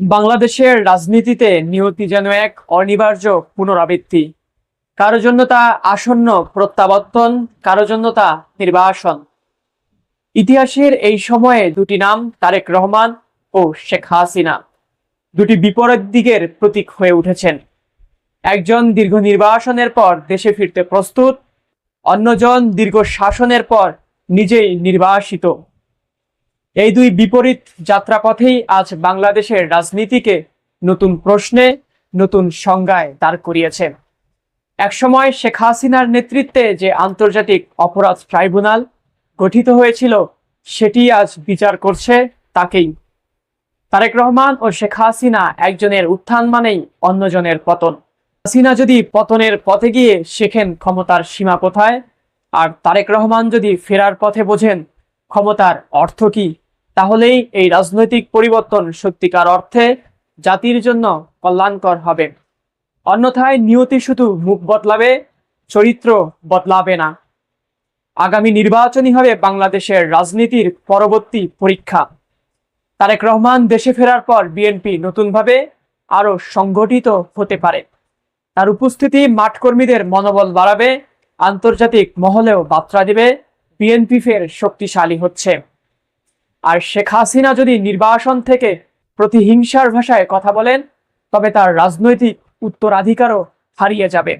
বাংলাদেশের রাজনীতিতে নিয়তি যেন এক অনিবার্য পুনরাবৃত্তি। কারও জন্য তা আসন্ন প্রত্যাবর্তন, কারও জন্য তা নির্বাসন। ইতিহাসের এই সময়ে দুটি নাম তারেক রহমান ও শেখ হাসিনা। দুটি বিপরীত দিকের প্রতীক হয়ে উঠেছেন। একজন দীর্ঘ নির্বাসনের পর দেশে ফিরতে প্রস্তুত, অন্যজন দীর্ঘ শাসনের পর নিজেই নির্বাসিত। এই দুই বিপরীত যাত্রাপথেই আজ বাংলাদেশের রাজনীতিকে নতুন প্রশ্নে, নতুন সংজ্ঞায় দাঁড় করিয়েছে। একসময় শেখ হাসিনার নেতৃত্বে যে আন্তর্জাতিক অপরাধ ট্রাইব্যুনাল গঠিত হয়েছিল, সেটি আজ বিচার করছে তাকেই। তারেক রহমান ও শেখ হাসিনা একজনের উত্থান মানেই অন্যজনের পতন। হাসিনা যদি পতনের পথে গিয়ে শেখেন ক্ষমতার সীমা কোথায়? আর তারেক রহমান যদি ফেরার পথে বোঝেন ক্ষমতার অর্থ কি? তাহলেই এই রাজনৈতিক পরিবর্তন সত্যিকার অর্থে জাতির জন্য কল্যাণকর হবে। অন্যথায় নিয়তি শুধু মুখ বদলাবে, চরিত্র বদলাবে না। আগামী নির্বাচনই হবে বাংলাদেশের রাজনীতির পরবর্তী পরীক্ষা। তারেক রহমান দেশে ফেরার পর বিএনপি নতুনভাবে আরও সংগঠিত হতে পারে। তার উপস্থিতি মাঠকর্মীদের মনোবল বাড়াবে, আন্তর্জাতিক মহলেও বার্তা দিবে। বিএনপি ফের শক্তিশালী হচ্ছে। আর শেখ হাসিনা যদি নির্বাসন থেকে প্রতিহিংসার ভাষায় কথা বলেন, তবে তার রাজনৈতিক উত্তরাধিকারও হারিয়ে যাবে।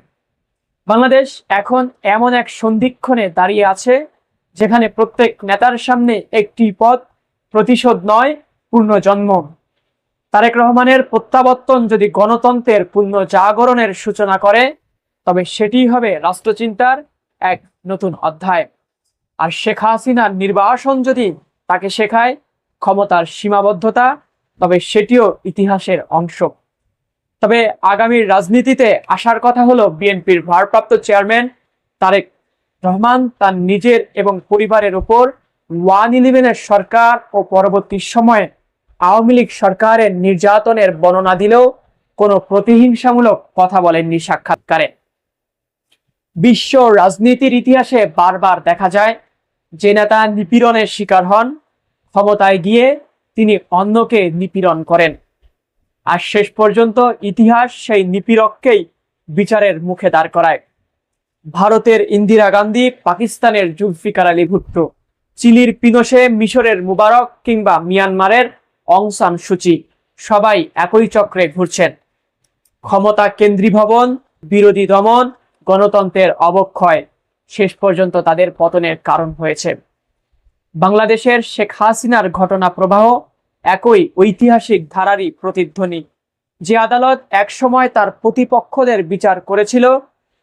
বাংলাদেশ এখন এমন এক সন্ধিক্ষণে দাঁড়িয়ে আছে, যেখানে প্রত্যেক নেতার সামনে একটি পথ প্রতিশোধ নয়, পূর্ণ জন্ম। তারেক রহমানের প্রত্যাবর্তন যদি গণতন্ত্রের পূর্ণ জাগরণের সূচনা করে, তবে সেটি হবে রাষ্ট্রচিন্তার এক নতুন অধ্যায়। আর শেখ হাসিনার নির্বাসন যদি তাকে শেখায় ক্ষমতার সীমাবদ্ধতা, তবে সেটিও ইতিহাসের অংশ। তবে আগামীর রাজনীতিতে আসার কথা হলো বিএনপির ভারপ্রাপ্ত চেয়ারম্যান তারেক রহমান। তার নিজের এবং পরিবারের ওপর ওয়ান ইলেভেনের সরকার ও পরবর্তী সময়ে আওয়ামী লীগ সরকারের নির্যাতনের বর্ণনা দিলেও কোনো প্রতিহিংসামূলক কথা বলেননি সাক্ষাৎকারে। বিশ্ব রাজনীতির ইতিহাসে বারবার দেখা যায় যে নেতা নিপীড়নের শিকার হন, ক্ষমতায় গিয়ে তিনি অন্যকে নিপীড়ন করেন। আর শেষ পর্যন্ত ইতিহাস সেই নিপীড়ককেই বিচারের মুখে দাঁড় করায়। ভারতের ইন্দিরা গান্ধী, পাকিস্তানের জুলফিকার আলী ভুট্টো, চিলির পিনোশে মিশরের মুবারক কিংবা মিয়ানমারের অং সান সূচি, সবাই একই চক্রে ঘুরছেন। ক্ষমতা কেন্দ্রীভবন, বিরোধী দমন, গণতন্ত্রের অবক্ষয় শেষ পর্যন্ত তাদের পতনের কারণ হয়েছে। বাংলাদেশের শেখ হাসিনার ঘটনা প্রবাহ একই ঐতিহাসিক ধারারই প্রতিধ্বনি। যে আদালত একসময় তার প্রতিপক্ষদের বিচার করেছিল,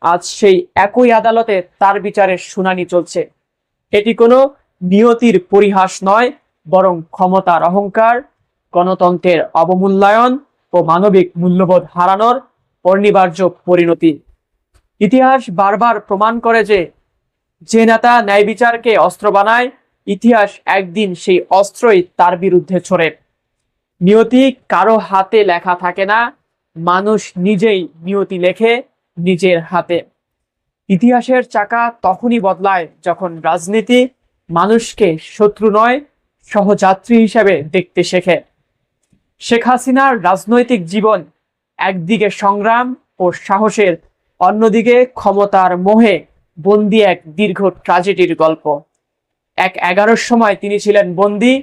আজ সেই একই আদালতে তার বিচারের শুনানি চলছে। এটি কোনো নিয়তির পরিহাস নয়, বরং ক্ষমতার অহংকার, গণতন্ত্রের অবমূল্যায়ন ও মানবিক মূল্যবোধ হারানোর অনিবার্য পরিণতি। ইতিহাস বারবার প্রমাণ করে যে যে নেতা ন্যায় বিচারকে অস্ত্র বানায়, ইতিহাস একদিন সেই অস্ত্রই তার বিরুদ্ধে ছড়ে। নিয়তি কারও হাতে লেখা থাকে না, মানুষ নিজেই নিয়তি লেখে নিজের হাতে। ইতিহাসের চাকা তখনই বদলায় যখন রাজনীতি মানুষকে শত্রু নয়, সহযাত্রী হিসেবে দেখতে শেখে। শেখ হাসিনার রাজনৈতিক জীবন একদিকে সংগ্রাম ও সাহসের, অন্যদিকে ক্ষমতার মোহে বন্দি এক দীর্ঘ ট্রাজেডির গল্প। এক এগারোর সময় তিনি ছিলেন বন্দি,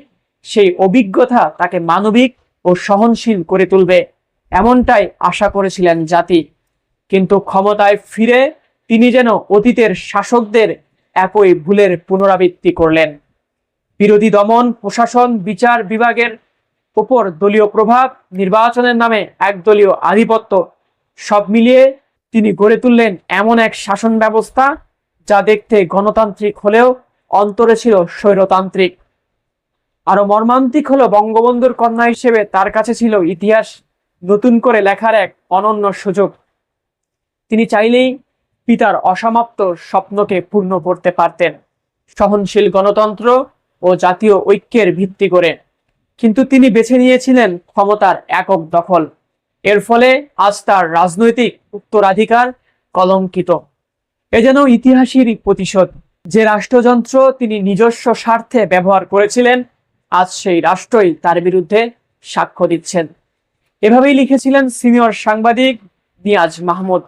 সেই অভিজ্ঞতা তাকে মানবিক ও সহনশীল করে তুলবে, এমনটাই আশা করেছিলেন জাতি। কিন্তু ক্ষমতায় ফিরে তিনি যেন অতীতের শাসকদের একই ভুলের পুনরাবৃত্তি করলেন। বিরোধী দমন, প্রশাসন, বিচার বিভাগের উপর দলীয় প্রভাব, নির্বাচনের নামে একদলীয় আধিপত্য সব মিলিয়ে তিনি গড়ে তুললেন এমন এক শাসন ব্যবস্থা যা দেখতে গণতান্ত্রিক হলেও অন্তরে ছিল স্বৈরতান্ত্রিক। আরও মর্মান্তিক হলো বঙ্গবন্ধুর কন্যা হিসেবে তার কাছে ছিল ইতিহাস, নতুন করে লেখার এক অনন্য সুযোগ। তিনি চাইলেই পিতার অসমাপ্ত স্বপ্নকে পূর্ণ করতে পারতেন, সহনশীল গণতন্ত্র ও জাতীয় ঐক্যের ভিত্তি করে। কিন্তু তিনি বেছে নিয়েছিলেন ক্ষমতার একক দখল। এর ফলে আজ তার রাজনৈতিক উত্তরাধিকার কলঙ্কিত। এ যেন ইতিহাসের প্রতিশোধ। যে রাষ্ট্রযন্ত্র তিনি নিজস্ব স্বার্থে ব্যবহার করেছিলেন, আজ সেই রাষ্ট্রই তার বিরুদ্ধে সাক্ষ্য দিচ্ছেন। এভাবেই লিখেছিলেন সিনিয়র সাংবাদিক নিয়াজ মাহমুদ।